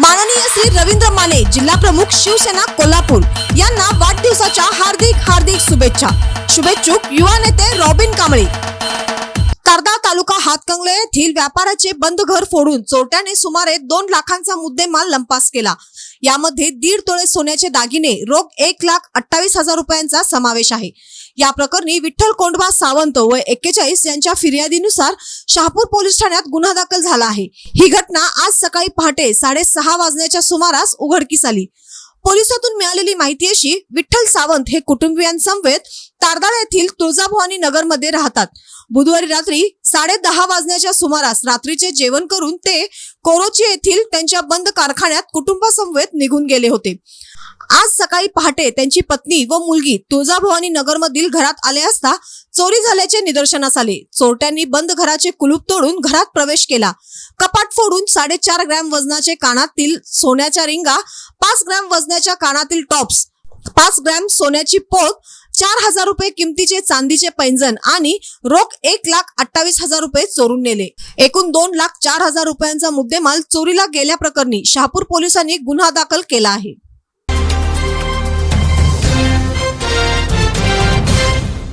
माननीय श्री रवींद्र माने जिल्हा प्रमुख शिवसेना कोल्हापूर. यांना वाढदिवसाच्या हार्दिक हार्दिक शुभेच्छा. शुभेच्छुक युवा नेते रॉबिन कांबळे. कर्दा तालुका हातकंगले येथील व्यापाराचे बंद घर फोडून चोरट्याने सुमारे दोन लाखांचा मुद्देमाल लंपास केला. यामध्ये दीड तोळे सोन्याचे दागिने रोख एक लाख अठ्ठावीस हजार रुपयांचा समावेश आहे. या प्रकरणी विठ्ठल कोंडबा सावंत व एक्केचाळीस यांच्या फिर्यादीनुसार शहापूर पोलीस ठाण्यात गुन्हा दाखल झाला आहे. ही घटना आज सकाळी पहाटे साडेसहा वाजण्याच्या सुमारास उघडकीस आली. पोलिसातून मिळालेली माहिती अशी विठ्ठल सावंत हे कुटुंबियांसमवेत तारदाळ येथील तुळजाभवानी नगरमध्ये राहतात. बुधवारी रात्री साडे दहा वाजण्याच्या सुमारास रात्रीचे जेवण करून ते कोरोची येथील त्यांच्या बंद कारखान्यात कुटुंबासमवेत निघून गेले होते. आज सकाळी पहाटे त्यांची पत्नी व मुलगी तुळजाभवानी नगरमधील घरात आले असता चोरी झाल्याचे निदर्शनास आले. चोरट्यांनी बंद घराचे कुलूप तोडून घरात प्रवेश केला. कपाट फोडून साडेचार ग्रॅम वजनाचे कानातील सोन्याच्या रिंगा पाच ग्रॅम वजनाच्या कानातील टॉप्स पाच ग्रॅम सोन्याची पोत चार हजार रुपये किमतीचे चांदीचे पैंजण आणि रोख एक लाख अठ्ठावीस हजार रुपये चोरून नेले. एकूण दोन लाख चार हजार रुपयांचा मुद्देमाल चोरीला गेल्या प्रकरणी शहापूर पोलिसांनी गुन्हा दाखल केला आहे.